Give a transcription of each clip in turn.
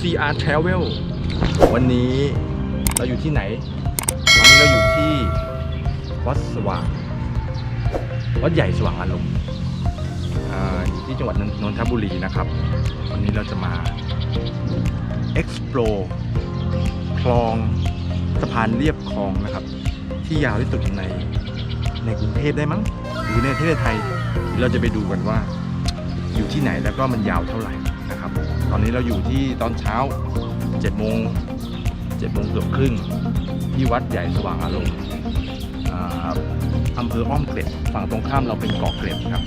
CR Travel วันนี้เราอยู่ที่ไหน วันนี้เราอยู่ที่วัดสว่าง วัดใหญ่สว่างอารมณ์อยู่ที่จังหวัดนนนทบุรีนะครับ วันนี้เราจะมา explore คลองสะพานเรียบคลองนะครับ ที่ยาวที่สุดในในกรุงเทพได้มั้ง หรือในประเทศไทยเดี๋ยวเราจะไปดูกันว่าอยู่ที่ไหนแล้วก็มันยาวเท่าไหร่นะครับ ตอนนี้เราอยู่ที่ตอนเช้า7โมง7โมงเกือบครึ่งที่วัดใหญ่สว่างอารมณ์อำเภออ้อมเกร็ดฝั่งตรงข้ามเราเป็นเกาะเกร็ดครับ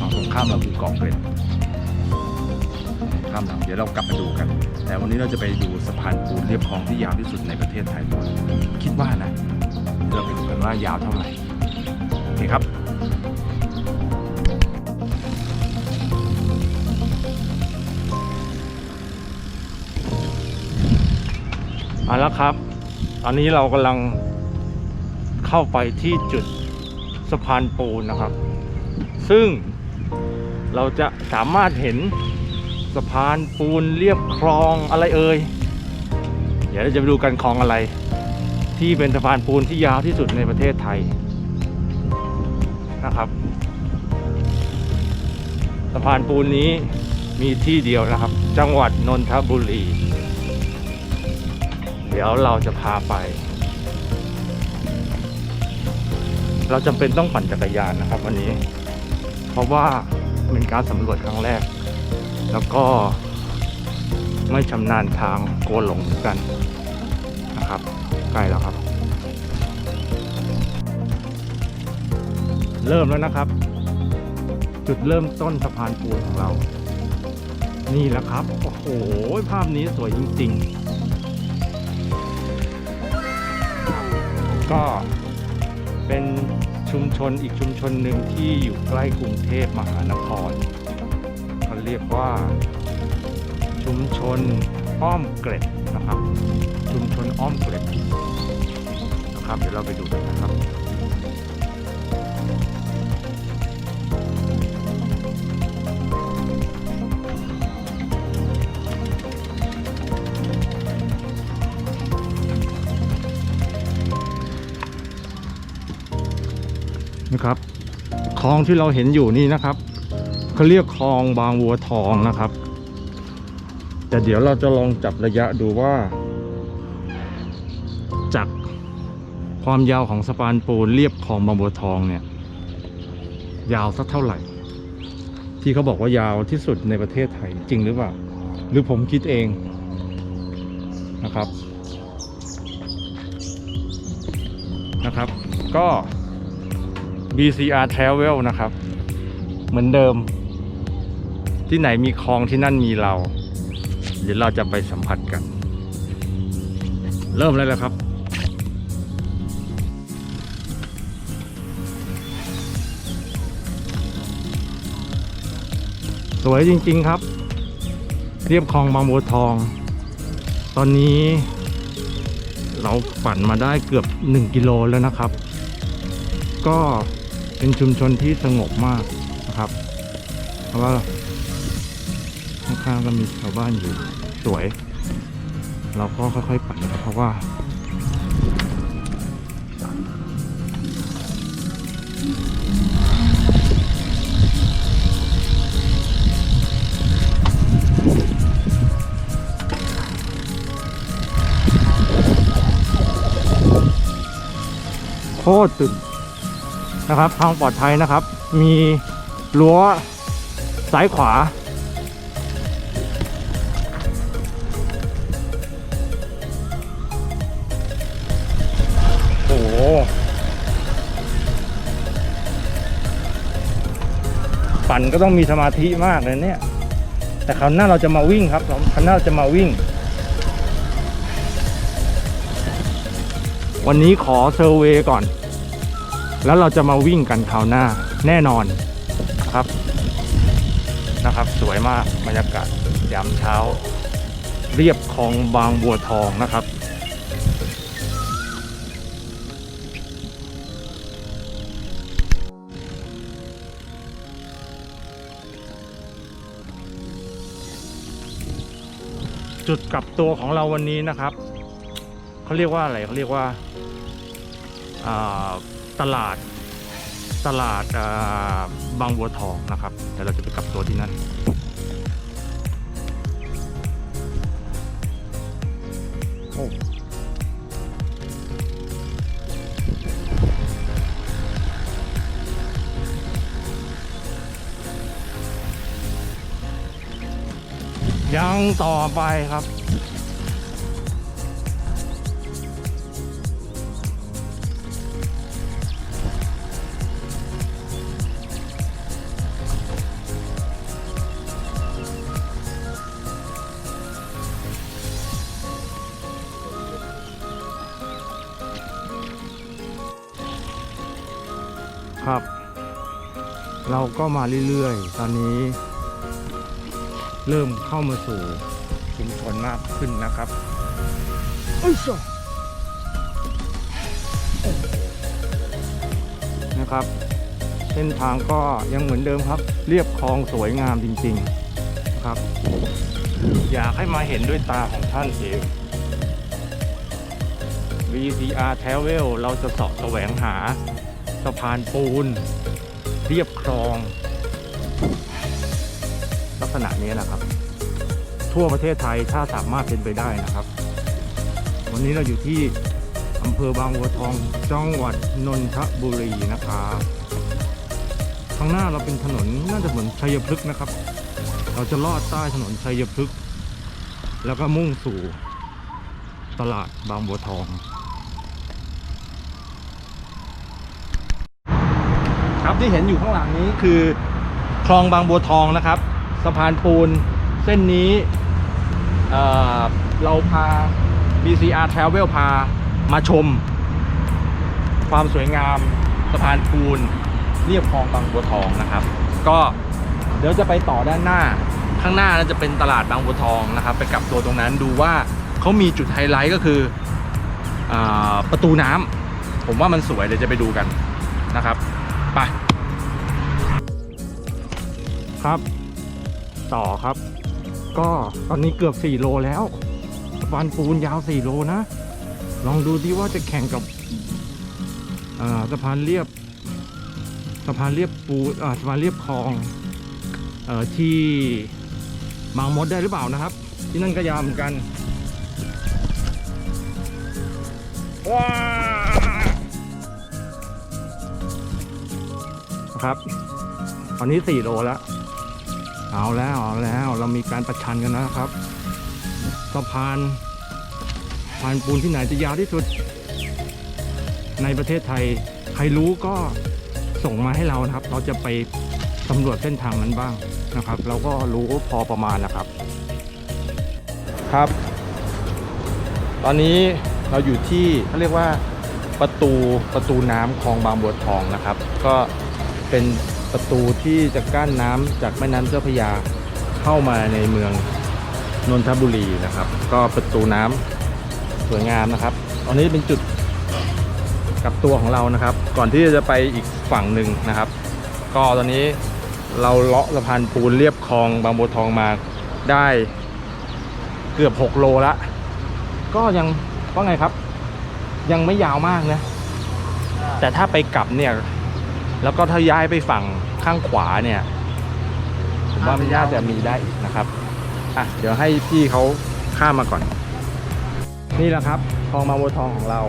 ฝั่งตรงข้ามเราคือเกาะเกร็ดข้ามเราเดี๋ยวเรากลับมาดูกัน แต่วันนี้เราจะไปดูสะพานปูนเรียบคลองที่ยาวที่สุดในประเทศไทยก่อนคิดว่านะเดี๋ยวเราไปดูกันว่ายาวเท่าไหร่โอเคครับ เอาละครับตอนนี้เรากำลังเข้าไปที่จุดสะพานปูนนะครับ ซึ่งเราจะสามารถเห็นสะพานปูนเรียบคลองอะไรเอ่ย เดี๋ยวเราจะไปดูกันคลองอะไร ที่เป็นสะพานปูนที่ยาวที่สุดในประเทศไทยนะครับ สะพานปูนนี้มีที่เดียวนะครับ จังหวัดนนทบุรี ดี๋ยวเราจะพาไป เราจำเป็นต้องปั่นจักรยานนะครับ วันนี้ เพราะว่าเป็นการสำรวจครั้งแรก แล้วก็ไม่ชำนาญทางกลัวหลงเหมือนกันนะครับใกล้แล้วครับ เริ่มแล้วนะครับ จุดเริ่มต้นสะพานปูนของเรา นี่แหละครับ โอ้โห ภาพนี้สวยจริง ๆ ก็เป็นชุมชนอีกชุมชนหนึ่งที่อยู่ใกล้กรุงเทพมหานครเขาเรียกว่า ชุมชนอ้อมเกร็ดนะครับ ชุมชนอ้อมเกร็ดนะครับเดี๋ยวเราไปดูกันนะครับนะครับ ลองที่เราเห็นอยู่นี่นะครับเขาเรียกคลองบางวัวทองนะครับ แต่เดี๋ยวเราจะลองจับระยะดูว่า จากความยาวของสะพานปูนเรียบคลองบางบัวทองเนี่ย ยาวสักเท่าไหร่ ที่เขาบอกว่ายาวที่สุดในประเทศไทยจริงหรือเปล่า หรือผมคิดเองนะครับ นะครับ ก็ BCR Travel นะครับ เหมือนเดิม ที่ไหนมีคลองที่นั่นมีเรา เดี๋ยวเราจะไปสัมผัสกัน เริ่มเลยแล้วครับสวยจริง ๆ ครับ เรียบคลองบางบัวทอง ตอนนี้ เราปั่นมาได้เกือบ 1 กิโลแล้วนะครับ ก็ เป็นชุมชนที่สงบมากนะครับ เพราะว่าข้างๆก็มีชาวบ้านอยู่สวย เราก็ค่อยๆปั่นนะครับเพราะว่าโคตรตึง นะครับทางปลอดภัยนะครับ มีรั้วซ้ายขวา โอ้โหปั่นก็ต้องมีสมาธิมากเลยเนี่ย แต่คราวหน้าเราจะมาวิ่งครับคราวหน้าเราจะมาวิ่ง วันนี้ขอเซอร์เวยก่อน แล้วเราจะมาวิ่งกันคราวหน้าแน่นอนนะครับนะครับ สวยมากบรรยากาศยามเช้า เรียบคลองบางบัวทองนะครับจุดกลับตัวของเราวันนี้นะครับ เขาเรียกว่าอะไรเขาเรียกว่าอ่า ตลาดตลาดบางบัวทองนะครับเดี๋ยวเราจะไปกลับตัวที่นั่นโอ้ยังต่อไปครับ ก็มาเรื่อยๆ ตอนนี้ เริ่มเข้ามาสู่ชุมชนมากขึ้นนะครับเอ้ยจ้ะนะครับ เส้นทางก็ยังเหมือนเดิมครับ เรียบคลองสวยงามจริงๆนะครับ อยากให้มาเห็นด้วยตาของท่านเอง VCR Travel เราจะเสาะแสวงหาสะพานปูน เรียบคลอง ลักษณะนี้นะครับ ทั่วประเทศไทยถ้าสามารถเป็นไปได้นะครับ วันนี้เราอยู่ที่อำเภอบางบัวทองจังหวัดนนทบุรีนะครับข้างหน้าเราเป็นถนนน่าจะเหมือนชัยพฤกษ์นะครับ เราจะลอดใต้ถนนชัยพฤกษ์แล้วก็มุ่งสู่ตลาดบางบัวทอง ครับที่เห็นอยู่ข้างหลังนี้คือคลองบางบัวทองนะครับสะพานปูนเส้นนี้เเราพา BCR Travel พามาชม ความสวยงามสะพานปูนเรียบคลองบางบัวทองนะครับ ก็เดี๋ยวจะไปต่อด้านหน้าข้างหน้าน่าจะเป็นตลาดบางบัวทองนะครับ ไปกลับตัวตรงนั้นดูว่าเขามีจุดไฮไลท์ก็คืออประตูน้ำผมว่ามันสวยเดี๋ยวจะไปดูกันนะครับ ไป ครับ ต่อครับ ก็ตอนนี้เกือบ 4 โลแล้วสะพานปูนยาว 4 โลนะ ลองดูดิว่าจะแข่งกับสะพานเรียบสะพานเรียบปูสะพานเรียบคลองออที่บางมดได้หรือเปล่านะครับ ที่นั่นก็ยาวเหมือนกัน ว้า ครับตอนนี้4โลแล้ว เอาแล้วเอาแล้วเรามีการประชันกันนะครับสะพานสะพานปูนที่ไหนจะยาวที่สุด ในประเทศไทย ใครรู้ก็ส่งมาให้เรานะครับ เราจะไปสำรวจเส้นทางนั้นบ้างนะครับ เราก็รู้พอประมาณนะครับ ครับ ตอนนี้เราอยู่ที่เขาเรียกว่าประตูประตูน้ำคลองบางบัวทองนะครับ ก็ เป็นประตูที่จะกั้นน้ำจากแม่น้ำเจ้าพระยาเข้ามาในเมืองนนทบุรีนะครับ ก็ประตูน้ำสวยงามนะครับตอนนี้เป็นจุดกับตัวของเรานะครับ ก่อนที่จะไปอีกฝั่งหนึ่งนะครับ ก็ตอนนี้เราเลาะสะพานปูนเรียบคลองบางบัวทองมาได้เกือบ 6 โลละก็ยังว่าไงครับ ยังไม่ยาวมากนะ แต่ถ้าไปกลับเนี่ย แล้วก็ถ้าย้ายไปฝั่งข้างขวาเนี่ย ผมว่ามันน่าจะมีได้อีกนะครับอะเดี๋ยวให้พี่เขาข้ามมาก่อน นี่แหละครับคลองบางบัวทองของเรา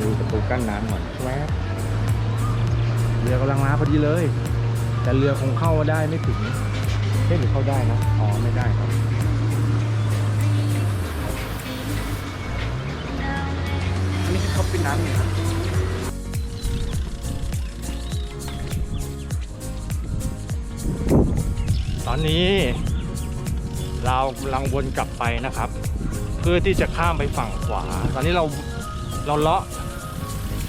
ดูประตูกั้นน้ำหน่อยแวบเรือกำลังมาพอดีเลย แต่เรือคงเข้าได้ไม่ถึงเอ๊ะหรือเข้าได้นะอ๋อไม่ได้ครับอันนี้คือเขาเป็นน้ำเนี่ย อนนี้เรากำลังวนกลับไปนะครับ เพื่อที่จะข้ามไปฝั่งขวา ตอนนี้เราเราเลาะ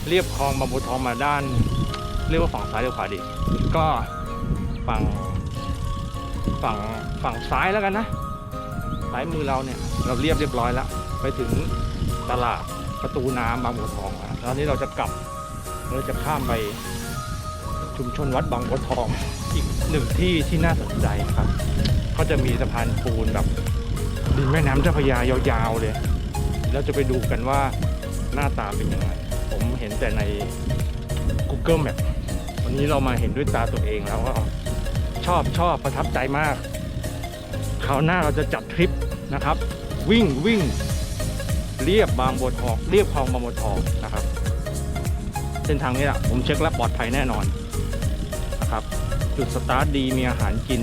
เรียบคลองบางบัวทองมาด้าน เรียกว่าฝั่งซ้ายหรือขวาดี ก็ฝั่งฝั่งฝั่งซ้ายแล้วกันนะซ้ายมือเราเนี่ยเราเรียบเรียบร้อยแล้ว ไปถึงตลาดประตูน้ำบางบัวทองแล้วตอนนี้เราจะกลับเราจะข้ามไป ชุมชนวัดบางบัวทอง อีกหนึ่งที่ที่น่าสนใจครับ ก็จะมีสะพานปูนแบบริมแม่น้ำเจ้าพระยายาวๆเลย แล้วจะไปดูกันว่าหน้าตาเป็นยังไง ผมเห็นแต่ใน Google Map วันนี้เรามาเห็นด้วยตาตัวเองแล้วก็ชอบชอบประทับใจมากคราวหน้าเราจะจัดทริปนะครับ วิ่งวิ่งเรียบบางบัวทองเรียบคลองบางบัวทองนะครับ เส้นทางนี้แหละผมเช็คแล้วปลอดภัยแน่นอน นะครับ จุดสตาร์ทดีมีอาหารกิน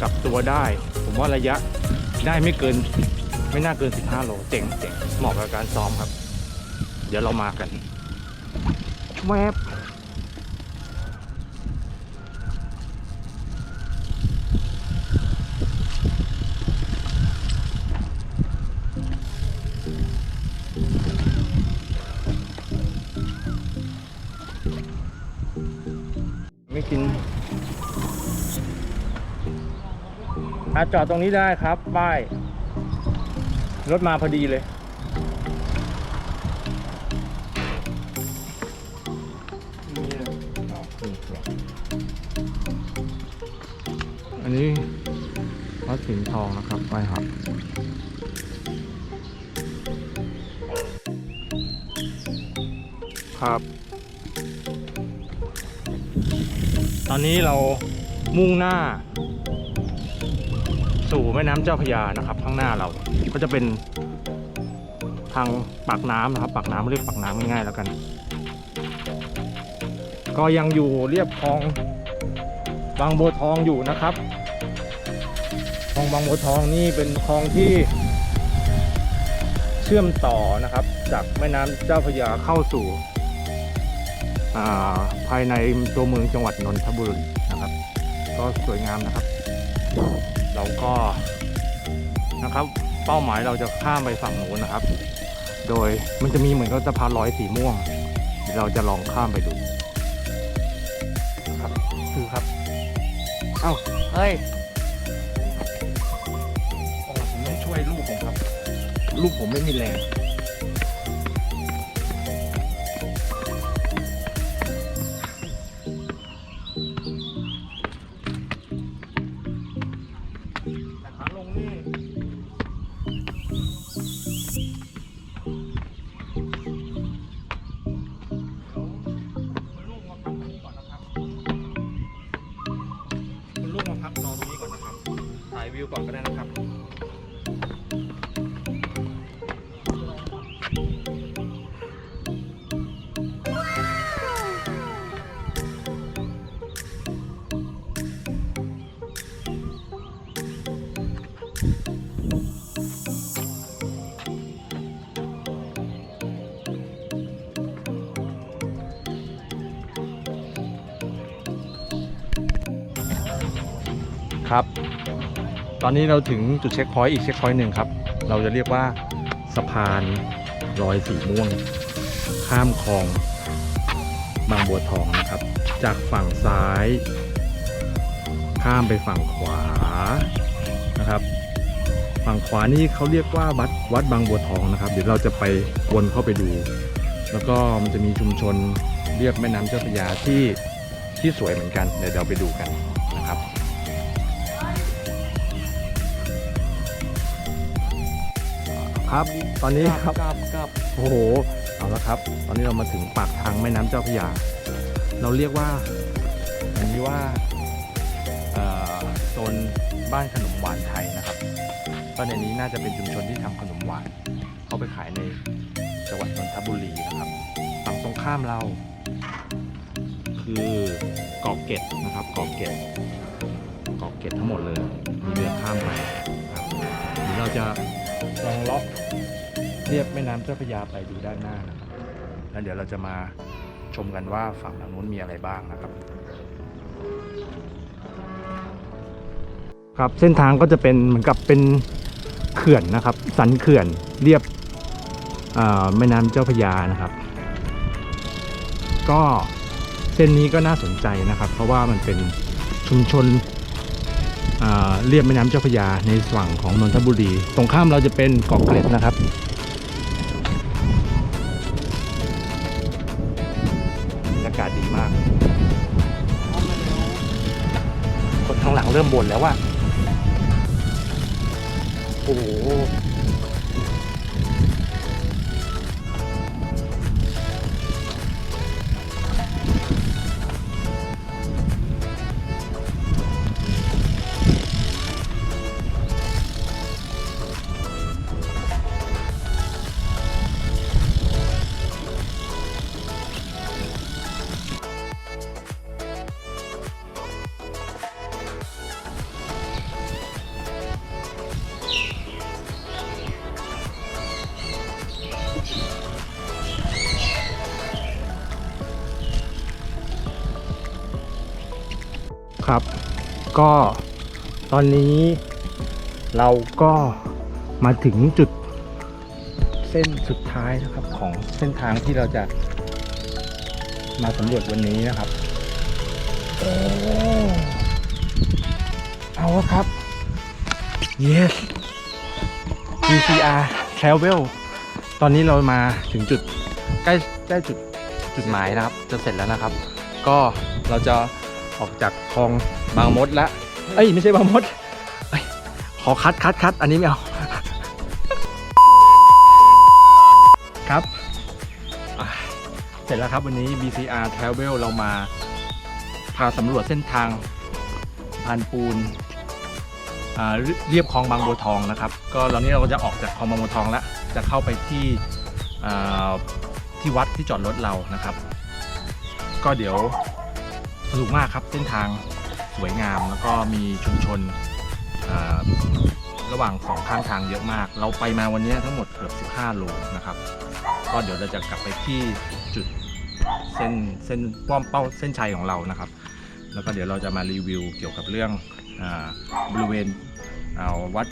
กลับตัวได้ ผมว่าระยะได้ไม่เกิน ไม่น่าเกิน 15 โลเจ๋งเจ๋งเหมาะกับการซ้อมครับ เดี๋ยวเรามากันแวบ อาจอดตรงนี้ได้ครับป้ายรถมาพอดีเลยอันนี้วัดสิงห์ทองนะครับไปครับครับ ตอนนี้เรามุ่งหน้า สู่แม่น้ำเจ้าพยานะครับ ข้างหน้าเราก็จะเป็นทางปากน้ำนะครับ ปากน้ำเรียกปากน้ำง่ายๆแล้วกัน ก็ยังอยู่เรียบคลองบางบัวทองอยู่นะครับคลองบางบัวทองนี่เป็นคลองที่เชื่อมต่อนะครับ จากแม่น้ำเจ้าพยาเข้าสู่าภายในตัวเมืองจังหวัดนนทบุรีนะครับ ก็สวยงามนะครับ เราก็นะครับ เป้าหมายเราจะข้ามไปฝั่งนู้นนะครับ โดยมันจะมีเหมือนกับสะพานลอยสีม่วงเดี๋ยวเราจะลองข้ามไปดูครับคือครับ เอ้าเฮ้ยโอ้ผมต้องช่วยลูกผมครับ ลูกผมไม่มีแรง อนนี้เราถึงจุดเช็คพอยต์อีกเช็คพอยต์หนึ่งครับ เราจะเรียกว่าสะพานรอยสีม่วง ข้ามคลองบางบัวทองนะครับ จากฝั่งซ้าย ข้ามไปฝั่งขวานะครับ ฝั่งขวานี่เขาเรียกว่าวัดวัดบางบัวทองนะครับ เดี๋ยวเราจะไปวนเข้าไปดู แล้วก็มันจะมีชุมชนเรียบแม่น้ำเจ้าพระยาที่ที่สวยเหมือนกันเดี๋ยวเราไปดูกัน ครับครับ ตอนนี้ครับกับกับโอ้โหเอาละครับ ตอนนี้เรามาถึงปากทางแม่น้ำเจ้าพระยา เราเรียกว่าอันนี้ว่าเอ่อโซนบ้านขนมหวานไทยนะครับก็ในนี้น่าจะเป็นชุมชนที่ทำขนมหวาน เขาไปขายในจังหวัดนนทบุรีนะครับฝั่งตรงข้ามเรา คือเกาะเกร็ดนะครับเกาะเกร็ดเกาะเกร็ดทั้งหมดเลยมีเรือข้ามไปครับเดี๋ยวเราจะ ลองเลาะเรียบแม่น้ำเจ้าพระยาไปดูด้านหน้านะครับแล้วเดี๋ยวเราจะมาชมกันว่าฝั่งทางนู้นมีอะไรบ้างนะครับ ครับเส้นทางก็จะเป็นเหมือนกับเป็นเขื่อนนะครับ สันเขื่อนเรียบแม่น้ำเจ้าพระยานะครับ ก็เส้นนี้ก็น่าสนใจนะครับ เพราะว่ามันเป็นชุมชน เรียบแม่น้ำเจ้าพระยาในฝั่งของนนทบุรี ตรงข้ามเราจะเป็นเกาะเกร็ดนะครับอากาศดีมาก คนข้างหลังเริ่มบ่นแล้วว่า โอ้โห ครับ ก็ตอนนี้เราก็มาถึงจุดเส้นสุดท้ายนะครับของเส้นทางที่เราจะมาสำรวจวันนี้นะครับโอ้เอาละครับ yes PCR travel ตอนนี้เรามาถึงจุดใกล้ใกล้จุดจุดหมายนะครับ จะเสร็จแล้วนะครับ ก็เราจะ ออกจากคลองบางมดแล้วเอ้ยไม่ใช่บางมดเอ้ยขอคัดคัดคัดอันนี้ไม่เอา ครับอะเสร็จแล้วครับวันนี้ BCR Travel เรามา พาสำรวจเส้นทางผ่านปูนอ่าเรียบคลองบางบัวทองนะครับ ก็ตอนนี้เราก็จะออกจากคลองบางบัวทองแล้ว จะเข้าไปที่อ่าที่วัดที่จอดรถเรานะครับ ก็เดี๋ยว สนุกมากครับเส้นทางสวยงามแล้วก็มีชุมชนระหว่างสองข้างทางเยอะมาก เราไปมาวันนี้ทั้งหมดเกือบ 15 โลนะครับ ก็เดี๋ยวเราจะกลับไปที่จุดเส้นเส้นป้อมเป้าเส้นชัยของเรานะครับ แล้วก็เดี๋ยวเราจะมารีวิวเกี่ยวกับเรื่องอบริเวณวัด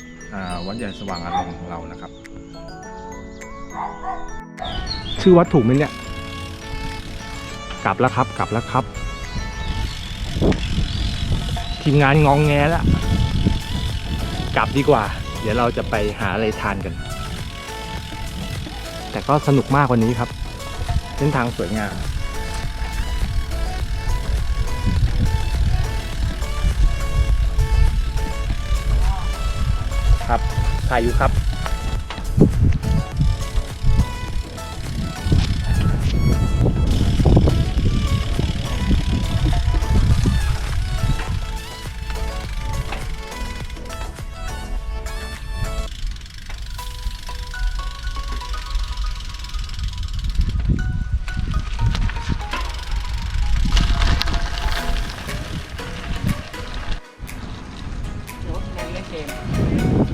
วัดใหญ่สว่างอารมณ์ของเรานะครับ ชื่อวัดถูกไหมเนี่ย กลับแล้วครับ กลับแล้วครับ ทีมงานงองแงแล้ว กลับดีกว่า เดี๋ยวเราจะไปหาอะไรทานกัน แต่ก็สนุกมากกว่านี้ครับ เส้นทางสวยงามครับถ่ายอยู่ครับ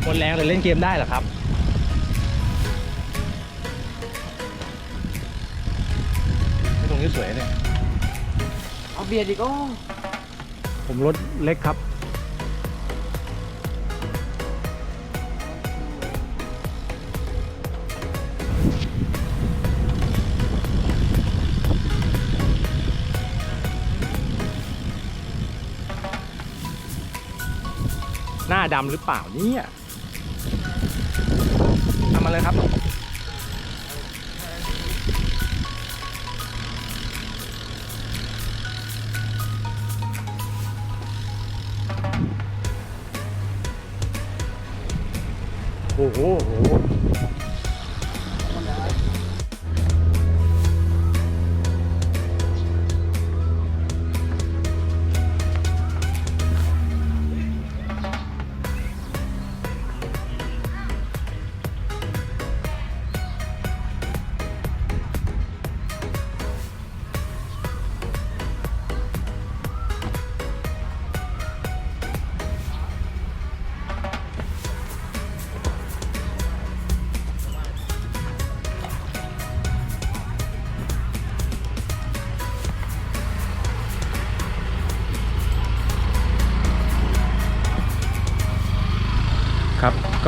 คนแรงเลยเล่นเกมได้เหรอครับตรงนี้สวยเนี่ยเอาเบียร์ดีก็ผมรถเล็กครับ ดำหรือเปล่าเนี่ยทำมาเลยครับ โอ้โห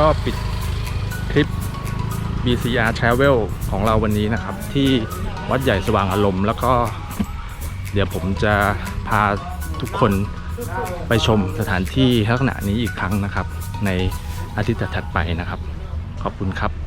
ก็ปิดคลิป BCR Travel ของเราวันนี้นะครับ ที่วัดใหญ่สว่างอารมณ์แล้วก็เดี๋ยวผมจะพาทุกคนไปชมสถานที่ลักษณะนี้อีกครั้งนะครับ ในอาทิตย์ถัดไปนะครับ ขอบคุณครับ